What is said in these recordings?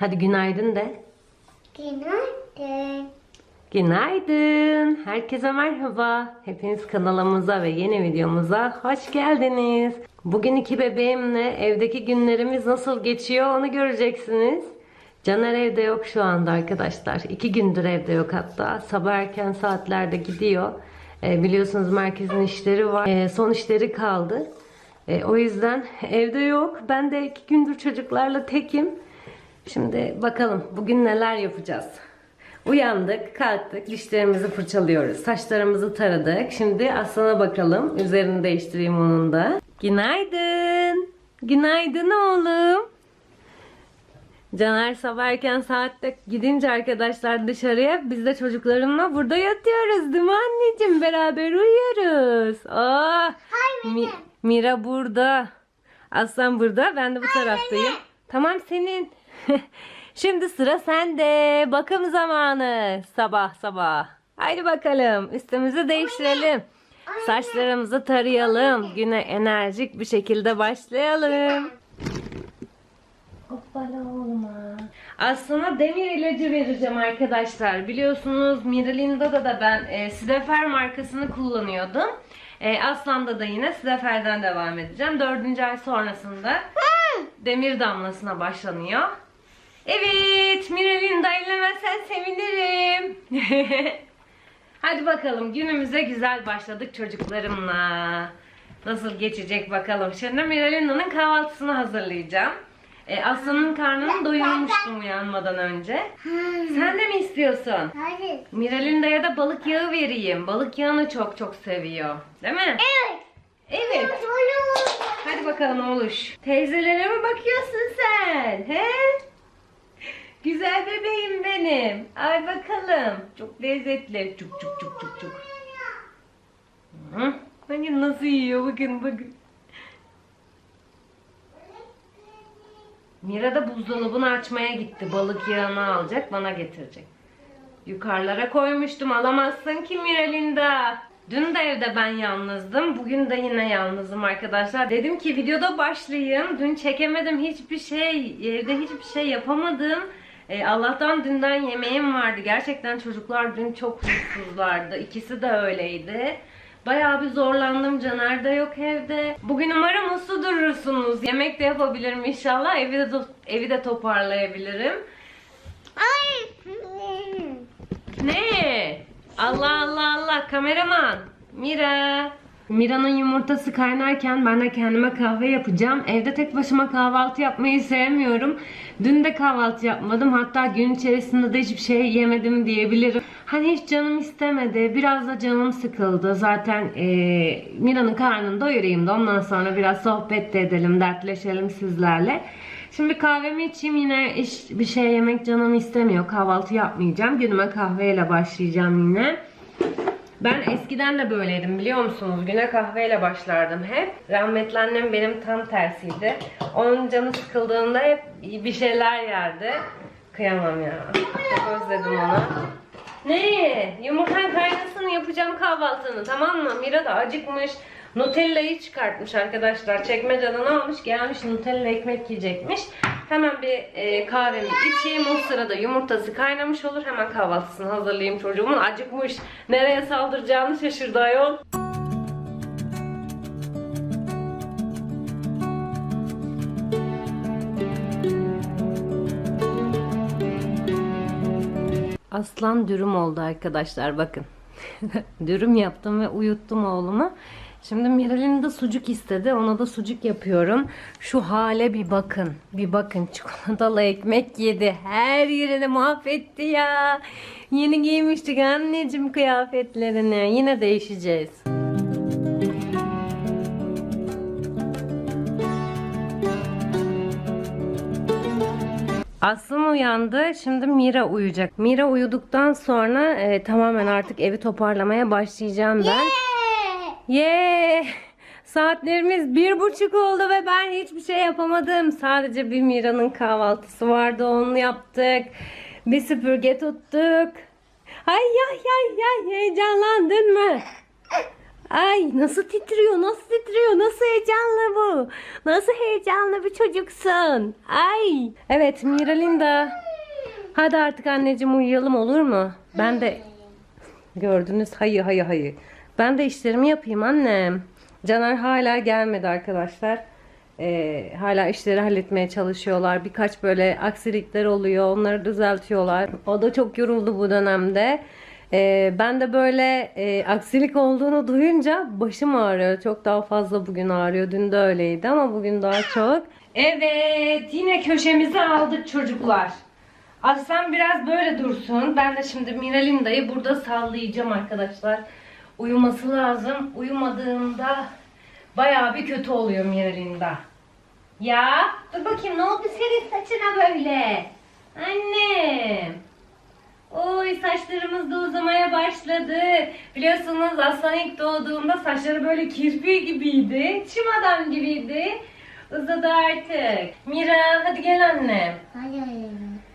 Hadi günaydın de. Günaydın. Günaydın. Herkese merhaba. Hepiniz kanalımıza ve yeni videomuza hoş geldiniz. Bugün iki bebeğimle evdeki günlerimiz nasıl geçiyor onu göreceksiniz. Caner evde yok şu anda arkadaşlar. İki gündür evde yok hatta. Sabah erken saatlerde gidiyor. Ee, biliyorsunuz merkezin işleri var. Ee, son işleri kaldı. Ee, o yüzden evde yok. Ben de iki gündür çocuklarla tekim. Şimdi bakalım bugün neler yapacağız. Uyandık, kalktık, dişlerimizi fırçalıyoruz, saçlarımızı taradık. Şimdi Aslan'a bakalım. Üzerini değiştireyim onun da. Günaydın. Günaydın oğlum. Caner sabah erken saatte gidince arkadaşlar dışarıya biz de çocuklarımla burada yatıyoruz değil mi anneciğim? Beraber uyuyoruz. Oh, Mi- Mira burada. Aslan burada. Ben de bu taraftayım. Tamam senin. Şimdi sıra sende. Bakım zamanı. Sabah sabah. Haydi bakalım. Üstümüzü değiştirelim. Saçlarımızı tarayalım. Güne enerjik bir şekilde başlayalım. Hoppala oğluma. Aslında demir ilacı vereceğim arkadaşlar. Biliyorsunuz Miralinda'da da ben e, Sidefer markasını kullanıyordum. E, Aslan'da da yine Sidefer'den devam edeceğim. Dördüncü ay sonrasında demir damlasına başlanıyor. Evet Miralinda ellemezsen sevinirim. Hadi bakalım günümüze güzel başladık çocuklarımla. Nasıl geçecek bakalım. Şimdi Miralinda'nın kahvaltısını hazırlayacağım. E, Aslan'ın karnını doyurmuştum uyanmadan önce. Sen de mi istiyorsun? Hadi. Miralinda'ya da balık yağı vereyim. Balık yağını çok çok seviyor. Değil mi? Evet. Evet. Hadi bakalım oğluş. Teyzelere mi bakıyorsun sen? He? Güzel bebeğim benim. Ay bakalım. Çok lezzetli. Çuk çuk çuk çuk çuk. Hı? Nasıl yiyor bakın bakın. Mira da buzdolabını açmaya gitti. Balık yağını alacak bana getirecek. Yukarılara koymuştum alamazsın ki Miralinda. Dün de evde ben yalnızdım. Bugün de yine yalnızım arkadaşlar. Dedim ki videoda başlayayım. Dün çekemedim hiçbir şey. Evde hiçbir şey yapamadım. E, Allah'tan dünden yemeğim vardı. Gerçekten çocuklar dün çok huysuzlardı. İkisi de öyleydi. Bayağı bir zorlandım. Caner de yok evde. Bugün umarım uslu durursunuz. Yemek de yapabilirim inşallah. Evi de, evi de toparlayabilirim. Ay. Ne? Allah Allah Allah kameraman. Mira. Mira'nın yumurtası kaynarken ben de kendime kahve yapacağım. Evde tek başıma kahvaltı yapmayı sevmiyorum. Dün de kahvaltı yapmadım. Hatta gün içerisinde de hiçbir şey yemedim diyebilirim. Hani hiç canım istemedi. Biraz da canım sıkıldı. Zaten eee, Mira'nın karnını doyurayım da ondan sonra biraz sohbet de edelim, dertleşelim sizlerle. Şimdi kahvemi içeyim yine iş, bir şey yemek canım istemiyor. Kahvaltı yapmayacağım. Günüme kahveyle başlayacağım yine. Ben eskiden de böyleydim biliyor musunuz? Güne kahveyle başlardım hep. Rahmetli annem benim tam tersiydi. Onun canı sıkıldığında hep bir şeyler yerdi. Kıyamam ya. Çok özledim onu. Ne? Yumurtan kaynasın yapacağım kahvaltını tamam mı? Mira da acıkmış. Nutella'yı çıkartmış arkadaşlar. Çekmeceden almış gelmiş Nutella ekmek yiyecekmiş. Hemen bir e, kahvemi içeyim. O sırada yumurtası kaynamış olur. Hemen kahvaltısını hazırlayayım çocuğumun. Acıkmış. Nereye saldıracağını şaşırdı ayol. Aslan dürüm oldu arkadaşlar bakın. dürüm yaptım ve uyuttum oğlumu. Şimdi Miral'in de sucuk istedi. Ona da sucuk yapıyorum. Şu hale bir bakın. Bir bakın çikolatalı ekmek yedi. Her yerini mahvetti ya. Yeni giymiştik anneciğim kıyafetlerini. Yine değişeceğiz. Aslım uyandı. Şimdi Mira uyuyacak. Mira uyuduktan sonra e, tamamen artık evi toparlamaya başlayacağım ben. Ye! Saatlerimiz bir buçuk oldu ve ben hiçbir şey yapamadım. Sadece bir Mira'nın kahvaltısı vardı. Onu yaptık. Bir süpürge tuttuk. Ay ay ay ay heyecanlandın mı? Ay nasıl titriyor, nasıl titriyor, nasıl heyecanlı bu. Nasıl heyecanlı bir çocuksun. Ay. Evet Miralinda. Hadi artık anneciğim uyuyalım olur mu? Ben de gördünüz hayır hayır hayır. Ben de işlerimi yapayım annem. Caner hala gelmedi arkadaşlar. Ee, hala işleri halletmeye çalışıyorlar. Birkaç böyle aksilikler oluyor. Onları düzeltiyorlar. O da çok yoruldu bu dönemde. Ee, ben de böyle e, aksilik olduğunu duyunca başım ağrıyor. Çok daha fazla bugün ağrıyor. Dün de öyleydi ama bugün daha çok. Evet yine köşemizi aldık çocuklar. Aslan biraz böyle dursun. Ben de şimdi Miralinda'yı burada sallayacağım arkadaşlar. Uyuması lazım. Uyumadığında bayağı bir kötü oluyor Miralinda. Ya dur bakayım ne oldu senin saçına böyle? Annem. Oy saçlarımız da uzamaya başladı. Biliyorsunuz Aslan ilk doğduğunda saçları böyle kirpi gibiydi. Çim adam gibiydi. Uzadı artık. Mira hadi gel annem. Hayır.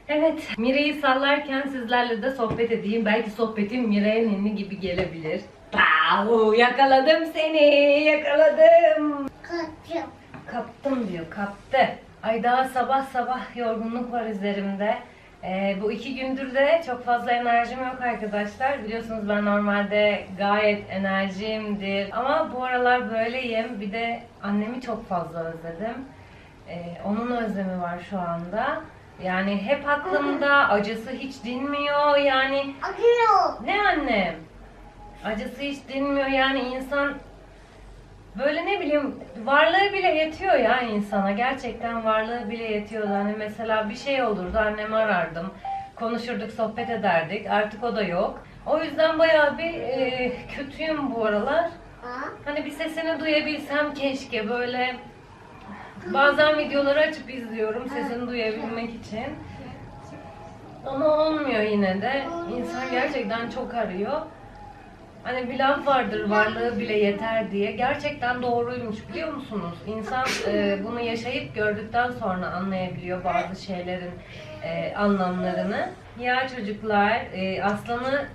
Evet, Mira'yı sallarken sizlerle de sohbet edeyim. Belki sohbetim Mira'ya ninni gibi gelebilir. Pau, yakaladım seni, yakaladım. Kaçım. Kaptım diyor, kaptı. Ay daha sabah sabah yorgunluk var üzerimde. Ee, bu iki gündür de çok fazla enerjim yok arkadaşlar. Biliyorsunuz ben normalde gayet enerjimdir. Ama bu aralar böyleyim. Bir de annemi çok fazla özledim. Ee, onun özlemi var şu anda. Yani hep aklımda, acısı hiç dinmiyor. Yani Akıyor. ne annem? Acısı hiç dinmiyor yani insan böyle ne bileyim varlığı bile yetiyor ya insana. Gerçekten varlığı bile yetiyor. Hani mesela bir şey olurdu annemi arardım. Konuşurduk, sohbet ederdik. Artık o da yok. O yüzden bayağı bir e, kötüyüm bu aralar. Ha? Hani bir sesini duyabilsem keşke böyle bazen videoları açıp izliyorum sesini duyabilmek için. Ama olmuyor yine de. İnsan gerçekten çok arıyor. Hani bir laf vardır varlığı bile yeter diye. Gerçekten doğruymuş biliyor musunuz? İnsan e, bunu yaşayıp gördükten sonra anlayabiliyor bazı şeylerin e, anlamlarını. Ya çocuklar e, Aslan'ı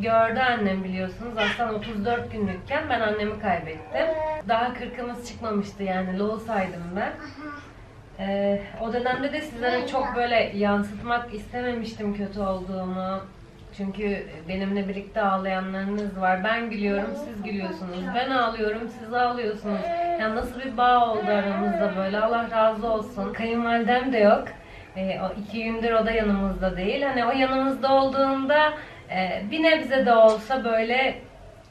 gördü annem biliyorsunuz. Aslan 34 günlükken ben annemi kaybettim. Daha kırkımız çıkmamıştı yani loğusaydım ben. Ee, o dönemde de sizlere çok böyle yansıtmak istememiştim kötü olduğumu. Çünkü benimle birlikte ağlayanlarınız var. Ben gülüyorum, siz gülüyorsunuz. Ben ağlıyorum, siz ağlıyorsunuz. Yani nasıl bir bağ oldu aramızda böyle. Allah razı olsun. Kayınvalidem de yok. Ee, o iki gündür o da yanımızda değil. Hani o yanımızda olduğunda e, bir nebze de olsa böyle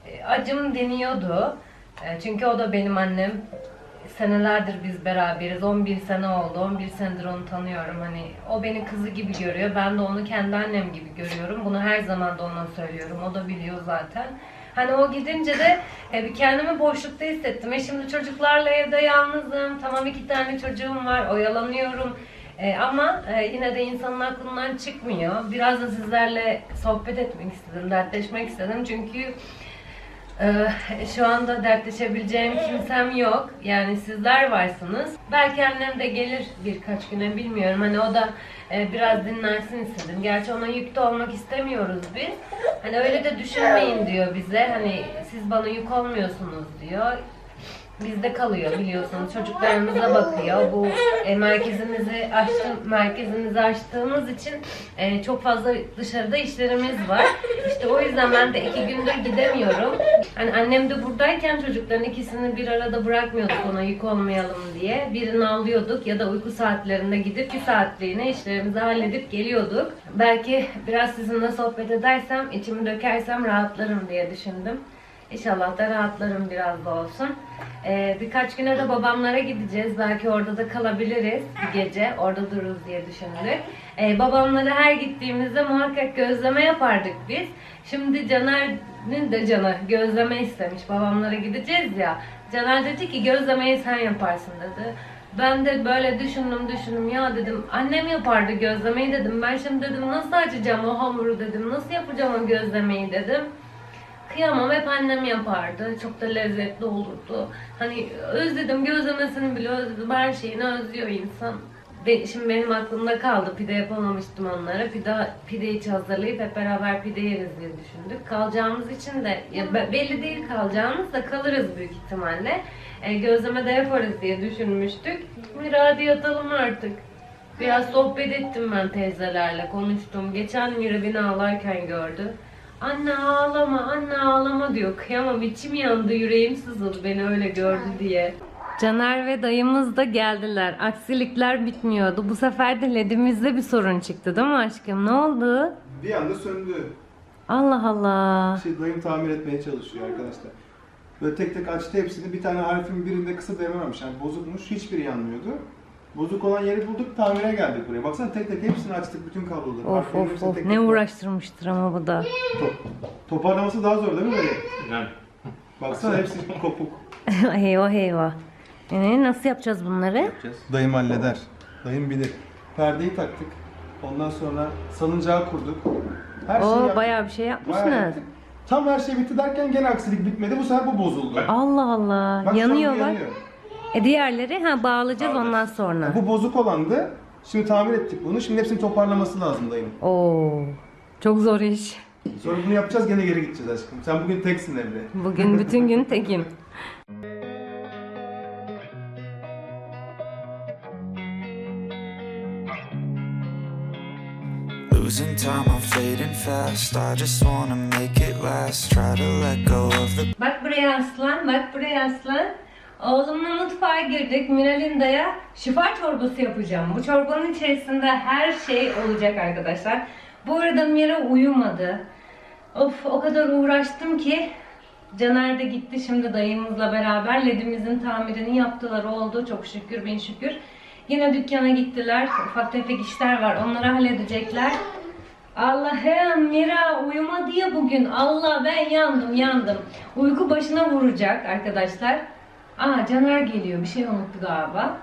e, acım deniyordu. E, çünkü o da benim annem senelerdir biz beraberiz. 11 sene oldu. 11 senedir onu tanıyorum. Hani o beni kızı gibi görüyor. Ben de onu kendi annem gibi görüyorum. Bunu her zaman da ona söylüyorum. O da biliyor zaten. Hani o gidince de e, bir kendimi boşlukta hissettim. E şimdi çocuklarla evde yalnızım. Tamam iki tane çocuğum var. Oyalanıyorum. E, ama e, yine de insanın aklından çıkmıyor. Biraz da sizlerle sohbet etmek istedim, dertleşmek istedim. Çünkü ee, şu anda dertleşebileceğim kimsem yok. Yani sizler varsınız. Belki annem de gelir birkaç güne bilmiyorum. Hani o da e, biraz dinlensin istedim. Gerçi ona yük de olmak istemiyoruz biz. Hani öyle de düşünmeyin diyor bize. Hani siz bana yük olmuyorsunuz diyor. Bizde kalıyor biliyorsunuz. Çocuklarımıza bakıyor. Bu e, merkezimizi açtım, merkezimizi açtığımız için e, çok fazla dışarıda işlerimiz var. İşte o yüzden ben de iki gündür gidemiyorum. Hani annem de buradayken çocukların ikisini bir arada bırakmıyorduk ona yük olmayalım diye. Birini alıyorduk ya da uyku saatlerinde gidip bir saatliğine işlerimizi halledip geliyorduk. Belki biraz sizinle sohbet edersem, içimi dökersem rahatlarım diye düşündüm. İnşallah da rahatlarım biraz da olsun. Ee, birkaç güne de babamlara gideceğiz. Belki orada da kalabiliriz bir gece. Orada dururuz diye düşündük. Ee, babamlara her gittiğimizde muhakkak gözleme yapardık biz. Şimdi Caner'in de canı gözleme istemiş. Babamlara gideceğiz ya. Caner dedi ki gözlemeyi sen yaparsın dedi. Ben de böyle düşündüm düşündüm ya dedim annem yapardı gözlemeyi dedim. Ben şimdi dedim nasıl açacağım o hamuru dedim. Nasıl yapacağım o gözlemeyi dedim. Kıyamam hep annem yapardı. Çok da lezzetli olurdu. Hani özledim gözlemesini bile özledim. Her şeyini özlüyor insan. Ben, şimdi benim aklımda kaldı. Pide yapamamıştım onlara. Pide, pide hiç hazırlayıp hep beraber pide yeriz diye düşündük. Kalacağımız için de ya be- belli değil kalacağımız da kalırız büyük ihtimalle. E, gözleme de yaparız diye düşünmüştük. Mira hadi yatalım artık. Biraz sohbet ettim ben teyzelerle konuştum. Geçen Mira beni ağlarken gördü. Anne ağlama, anne ağlama diyor. Kıyamam içim yandı, yüreğim sızıldı beni öyle gördü diye. Caner ve dayımız da geldiler. Aksilikler bitmiyordu. Bu sefer de ledimizde bir sorun çıktı değil mi aşkım? Ne oldu? Bir anda söndü. Allah Allah. Şey dayım tamir etmeye çalışıyor arkadaşlar. Böyle tek tek açtı hepsini. Bir tane harfin birinde kısa dememiş. Yani bozukmuş. Hiçbiri yanmıyordu. Bozuk olan yeri bulduk. Tamire geldik buraya. Baksana tek tek hepsini açtık. Bütün kabloları. Of of hepsini of tek ne tek- uğraştırmıştır ama bu da. Top- Toparlaması daha zor değil mi? Yani. Baksana hepsi kopuk. eyvah eyvah. Ee, nasıl yapacağız bunları? Yapacağız. Dayım halleder. Dayım bilir. Perdeyi taktık. Ondan sonra salıncağı kurduk. Her şeyi Oo yaptık. bayağı bir şey Bayağı yapmışsınız. yaptık. Tam her şey bitti derken gene aksilik bitmedi. Bu sefer bu bozuldu. Allah Allah. Bak yanıyor bak. yanıyor. E diğerleri ha bağlayacağız ondan sonra. Bu bozuk olandı. Şimdi tamir ettik bunu. Şimdi hepsini toparlaması lazım dayım. Oo. Çok zor iş. Sonra bunu yapacağız gene geri gideceğiz aşkım. Sen bugün teksin evde. Bugün bütün gün tekim. Losing time, I'm fading fast. I just wanna make it last. Try to let go of the Bak buraya aslan, bak buraya aslan. Oğlumla mutfağa girdik. Miralinda'ya şifa çorbası yapacağım. Bu çorbanın içerisinde her şey olacak arkadaşlar. Bu arada Mira uyumadı. Of o kadar uğraştım ki Caner de gitti şimdi dayımızla beraber ledimizin tamirini yaptılar oldu çok şükür bin şükür. Yine dükkana gittiler ufak tefek işler var onları halledecekler. Allah'ım Mira uyumadı ya bugün. Allah ben yandım yandım. Uyku başına vuracak arkadaşlar. Aa Caner geliyor bir şey unuttu galiba.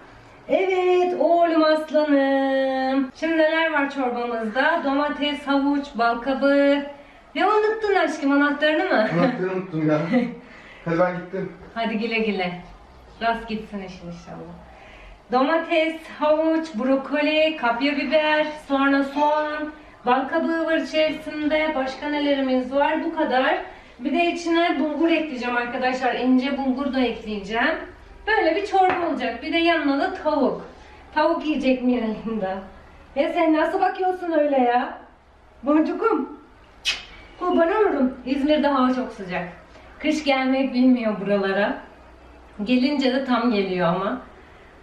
Evet oğlum aslanım. Şimdi neler var çorbamızda? Domates, havuç, bal kabağı. Ne unuttun aşkım anahtarını mı? Anahtarı unuttum ya. Hadi ben gittim. Hadi güle güle. Rast gitsin işin inşallah. Domates, havuç, brokoli, kapya biber, sonra soğan, bal kabağı var içerisinde. Başka nelerimiz var? Bu kadar. Bir de içine bulgur ekleyeceğim arkadaşlar. İnce bulgur da ekleyeceğim. Böyle bir çorba olacak. Bir de yanına da tavuk. Tavuk yiyecek mi yanında? Ya sen nasıl bakıyorsun öyle ya? Boncukum. Kurban olurum. İzmir'de hava çok sıcak. Kış gelmek bilmiyor buralara. Gelince de tam geliyor ama.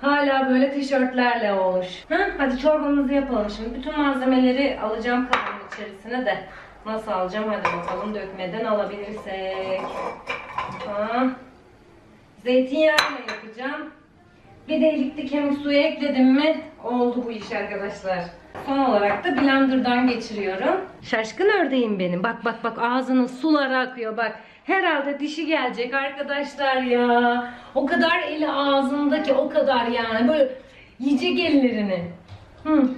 Hala böyle tişörtlerle olmuş. Ha? Hadi çorbamızı yapalım şimdi. Bütün malzemeleri alacağım kabın içerisine de. Nasıl alacağım? Hadi bakalım dökmeden alabilirsek. Ha. Zeytinyağıyla yapacağım. Bir de ilikli kemik suyu ekledim mi oldu bu iş arkadaşlar. Son olarak da blenderdan geçiriyorum. Şaşkın ördeğim benim. Bak bak bak ağzının suları akıyor bak. Herhalde dişi gelecek arkadaşlar ya. O kadar eli ağzındaki o kadar yani. Böyle yiyecek ellerini. Hı.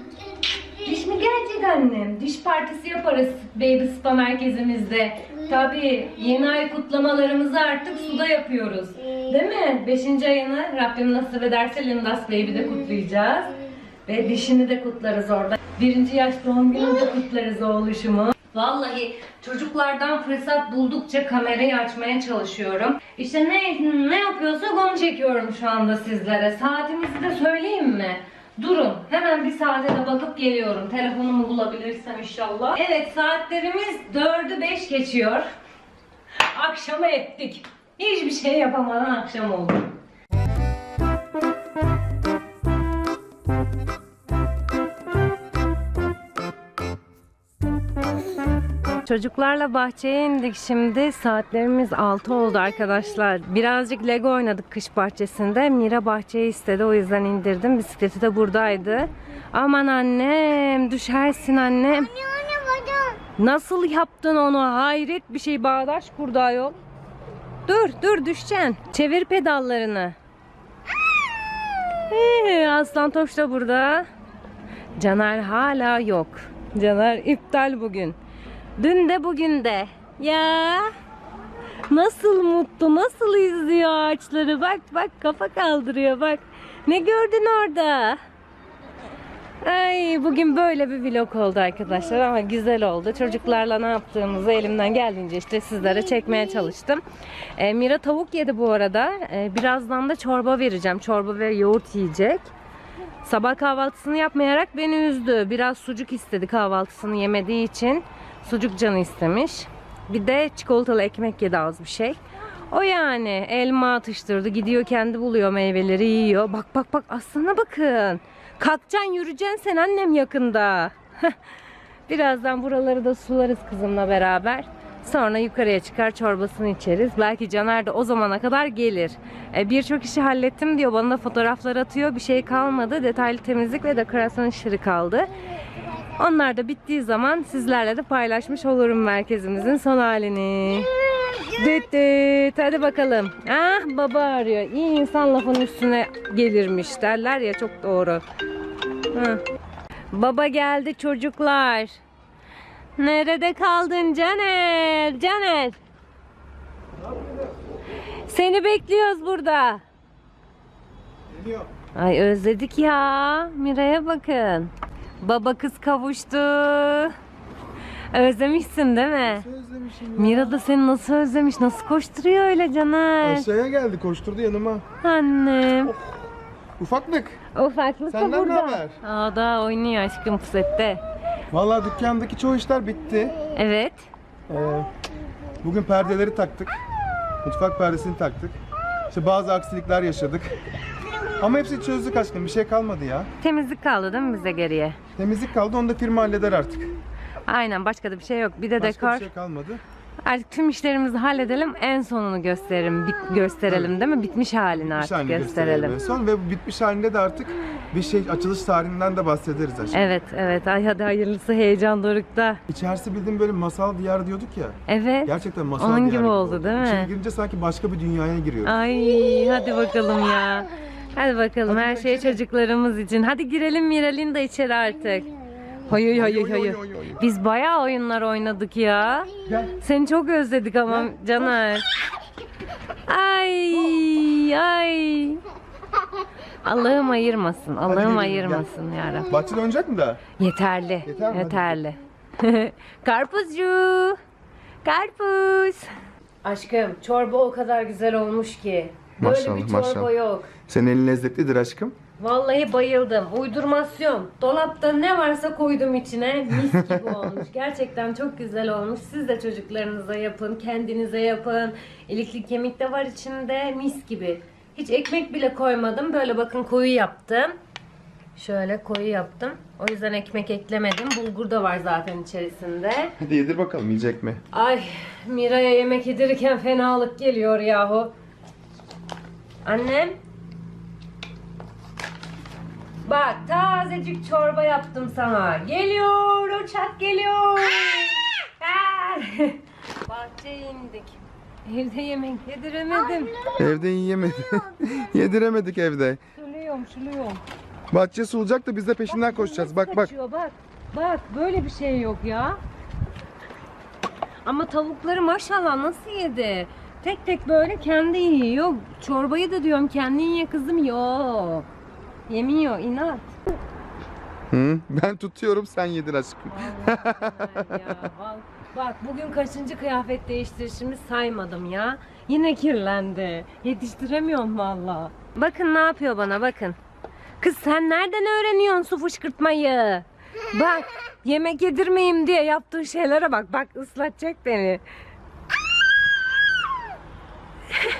Diş mi gelecek annem? Diş partisi yaparız Baby Spa merkezimizde. Tabii yeni ay kutlamalarımızı artık suda yapıyoruz. Değil mi? Beşinci ayını Rabbim nasip ederse Lindas Baby'de kutlayacağız. Ve dişini de kutlarız orada. Birinci yaş doğum gününü de kutlarız o oluşumu. Vallahi çocuklardan fırsat buldukça kamerayı açmaya çalışıyorum. İşte ne ne yapıyorsak onu çekiyorum şu anda sizlere. Saatimizi de söyleyeyim mi? Durun. Hemen bir saate de bakıp geliyorum. Telefonumu bulabilirsem inşallah. Evet saatlerimiz 4'ü 5 geçiyor. Akşama ettik. Hiçbir şey yapamadan akşam oldu. Çocuklarla bahçeye indik şimdi. Saatlerimiz 6 oldu arkadaşlar. Birazcık Lego oynadık kış bahçesinde. Mira bahçeyi istedi o yüzden indirdim. Bisikleti de buradaydı. Aman annem düşersin annem. Nasıl yaptın onu? Hayret bir şey bağdaş kurdu ayol. Dur dur düşeceksin. Çevir pedallarını. Ee, Aslan Toş da burada. Caner hala yok. Caner iptal bugün. Dün de bugün de. Ya nasıl mutlu, nasıl izliyor ağaçları. Bak bak kafa kaldırıyor bak. Ne gördün orada? Ay bugün böyle bir vlog oldu arkadaşlar ama güzel oldu. Çocuklarla ne yaptığımızı elimden geldiğince işte sizlere çekmeye çalıştım. Ee, Mira tavuk yedi bu arada. Ee, birazdan da çorba vereceğim. Çorba ve yoğurt yiyecek. Sabah kahvaltısını yapmayarak beni üzdü. Biraz sucuk istedi kahvaltısını yemediği için. Sucuk canı istemiş. Bir de çikolatalı ekmek yedi az bir şey. O yani elma atıştırdı. Gidiyor kendi buluyor meyveleri yiyor. Bak bak bak aslına bakın. Kalkacaksın yürüyeceksin sen annem yakında. Birazdan buraları da sularız kızımla beraber. Sonra yukarıya çıkar çorbasını içeriz. Belki Caner de o zamana kadar gelir. E, Birçok işi hallettim diyor. Bana da fotoğraflar atıyor. Bir şey kalmadı. Detaylı temizlik ve dekorasyon işleri kaldı. Onlar da bittiği zaman sizlerle de paylaşmış olurum merkezimizin son halini. Düt düt. Hadi bakalım. Ah baba arıyor. İyi insan lafın üstüne gelirmiş derler ya çok doğru. Hı. Baba geldi çocuklar. Nerede kaldın Caner? Caner. Seni bekliyoruz burada. Geliyor. Ay özledik ya. Mira'ya bakın. Baba kız kavuştu. Özlemişsin değil mi? Özlemişim Mira da seni nasıl özlemiş, nasıl koşturuyor öyle Caner. Aşağıya geldi koşturdu yanıma. Annem. Ufaklık. Ufaklık da Senden ne haber? Aa da oynuyor aşkım pusette. Vallahi dükkandaki çoğu işler bitti. Evet. Ee, bugün perdeleri taktık. Mutfak perdesini taktık. İşte bazı aksilikler yaşadık. Ama hepsini çözdük aşkım. Bir şey kalmadı ya. Temizlik kaldı değil mi bize geriye? Temizlik kaldı. Onu da firma halleder artık. Aynen başka da bir şey yok. Bir de Başka dekor. bir şey kalmadı. Artık tüm işlerimizi halledelim. En sonunu gösterelim. bit- gösterelim değil mi? Bitmiş halini Bitmiş artık gösterelim. en son ve bu bitmiş halinde de artık bir şey açılış tarihinden de bahsederiz aşkım. Evet evet. Ay hadi hayırlısı heyecan dorukta. İçerisi bildiğin böyle masal diyar diyorduk ya. Evet. Gerçekten masal Onun diyarı gibi oldu, değil mi? İçeri girince sanki başka bir dünyaya giriyoruz. Ay hadi bakalım ya. Hadi bakalım Hadi her şey çocuklarımız için. Hadi girelim Miral'in de içeri artık. Hayır hayır hayır. Biz bayağı oyunlar oynadık ya. Seni çok özledik ama Caner. Ay ay. Allah'ım ayırmasın. Allah'ım gidelim, ayırmasın ya Rabbi. Bahçede oynayacak mı daha? Yeterli. Yeter mi? Yeterli. Karpuzcu. Karpuz. Aşkım çorba o kadar güzel olmuş ki. Böyle Maşallah, bir çorba maşallah. yok. Senin elin lezzetlidir aşkım. Vallahi bayıldım. Uydurmasyon. Dolapta ne varsa koydum içine. Mis gibi olmuş. Gerçekten çok güzel olmuş. Siz de çocuklarınıza yapın, kendinize yapın. İlikli kemik de var içinde. Mis gibi. Hiç ekmek bile koymadım. Böyle bakın koyu yaptım. Şöyle koyu yaptım. O yüzden ekmek eklemedim. Bulgur da var zaten içerisinde. Hadi yedir bakalım yiyecek mi? Ay Mira'ya yemek yedirirken fenalık geliyor yahu. Annem. Bak tazecik çorba yaptım sana. Geliyor uçak geliyor. Ah! Bahçeye indik. Evde yemek yediremedim. Evde yiyemedi. Yediremedik evde. Suluyorum suluyorum. Bahçe sulacak da biz de peşinden koşacağız. Bak bak. Kaçıyor, bak. Bak böyle bir şey yok ya. Ama tavukları maşallah nasıl yedi? Tek tek böyle kendi yiyor. Çorbayı da diyorum kendin ye kızım. Yok. Yemiyor inat. Hı, ben tutuyorum sen yedir aşkım. Vallahi ya, val- Bak bugün kaçıncı kıyafet değiştirişimi saymadım ya. Yine kirlendi. Yetiştiremiyorum valla. Bakın ne yapıyor bana bakın. Kız sen nereden öğreniyorsun su fışkırtmayı? Bak yemek yedirmeyeyim diye yaptığı şeylere bak. Bak ıslatacak beni.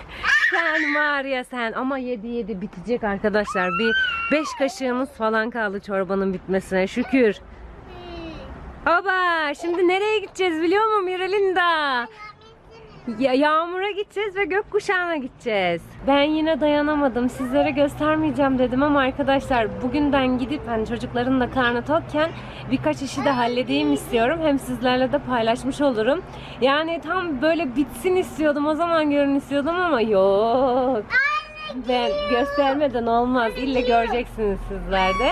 sen var ya sen ama yedi yedi bitecek arkadaşlar. Bir beş kaşığımız falan kaldı çorbanın bitmesine şükür. Baba şimdi nereye gideceğiz biliyor musun Miralinda? Ya yağmura gideceğiz ve gökkuşağına gideceğiz. Ben yine dayanamadım. Sizlere göstermeyeceğim dedim ama arkadaşlar bugünden gidip hani çocukların da karnı tokken birkaç işi de halledeyim istiyorum. Hem sizlerle de paylaşmış olurum. Yani tam böyle bitsin istiyordum. O zaman görün istiyordum ama yok. Ben göstermeden olmaz. İlle göreceksiniz sizler de.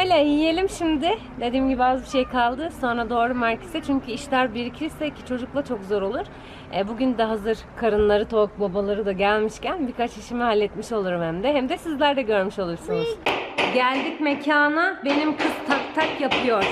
Öyle yiyelim şimdi. Dediğim gibi az bir şey kaldı. Sonra doğru markete çünkü işler birikirse ki çocukla çok zor olur. E, bugün de hazır karınları tok babaları da gelmişken birkaç işimi halletmiş olurum hem de. Hem de sizler de görmüş olursunuz. Geldik mekana. Benim kız tak tak yapıyor.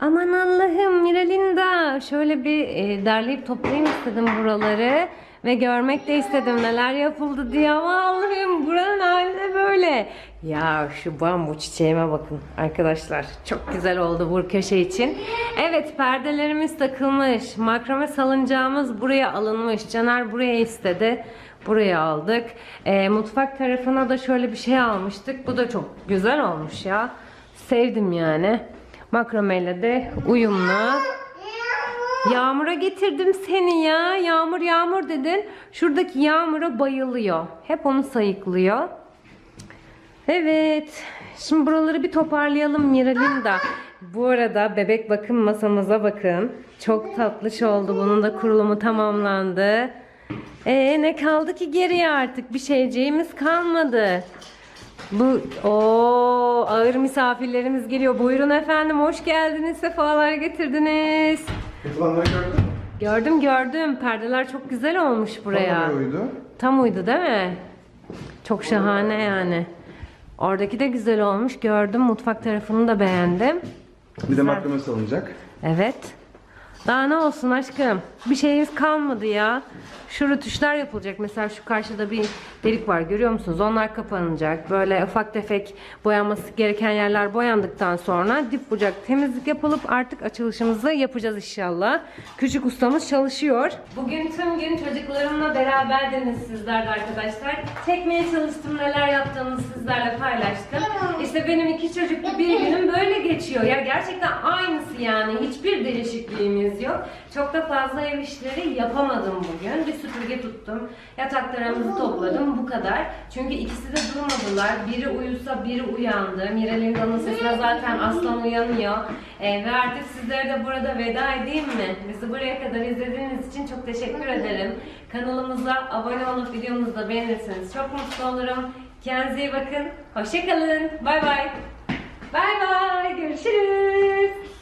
Aman Allah'ım Miralinda. Şöyle bir e, derleyip toplayayım istedim buraları. Ve görmek de istedim neler yapıldı diye. Ama Allah'ım buranın hali böyle. Ya şu bambu çiçeğime bakın arkadaşlar. Çok güzel oldu bu köşe için. Evet perdelerimiz takılmış. Makrame salıncağımız buraya alınmış. Caner buraya istedi. Buraya aldık. E, mutfak tarafına da şöyle bir şey almıştık. Bu da çok güzel olmuş ya. Sevdim yani. Makrameyle de uyumlu. Yağmur'a getirdim seni ya. Yağmur yağmur dedin. Şuradaki yağmura bayılıyor. Hep onu sayıklıyor. Evet. Şimdi buraları bir toparlayalım Miralinda. Bu arada bebek bakım masamıza bakın. Çok tatlış oldu. Bunun da kurulumu tamamlandı. Ee ne kaldı ki geriye artık? Bir şeyciğimiz kalmadı. Bu o ağır misafirlerimiz geliyor. Buyurun efendim hoş geldiniz. Sefalar getirdiniz. Yapılanları gördün mü? Gördüm gördüm. Perdeler çok güzel olmuş buraya. Tam oraya uydu. Tam uydu değil mi? Çok şahane yani. Oradaki de güzel olmuş. Gördüm. Mutfak tarafını da beğendim. Bir de makrame salınacak. Evet. Daha ne olsun aşkım? Bir şeyimiz kalmadı ya. Şu rötuşlar yapılacak. Mesela şu karşıda bir delik var görüyor musunuz? Onlar kapanacak. Böyle ufak tefek boyanması gereken yerler boyandıktan sonra dip bucak temizlik yapılıp artık açılışımızı yapacağız inşallah. Küçük ustamız çalışıyor. Bugün tüm gün çocuklarımla beraberdiniz sizler de arkadaşlar. Çekmeye çalıştım neler yaptığımızı sizlerle paylaştım. İşte benim iki çocuklu bir günüm böyle geçiyor. Ya gerçekten aynısı yani. Hiçbir değişikliğimiz yok. Çok da fazla ev işleri yapamadım bugün. Bir süpürge tuttum. Yataklarımızı topladım. Bu kadar. Çünkü ikisi de durmadılar. Biri uyusa biri uyandı. Miralinda'nın sesine zaten aslan uyanıyor. Ee, ve artık sizlere de burada veda edeyim mi? Bizi buraya kadar izlediğiniz için çok teşekkür ederim. Kanalımıza abone olup videomuzu da beğenirseniz çok mutlu olurum. Kendinize iyi bakın. Hoşçakalın. Bay bay. Bay bay. Görüşürüz.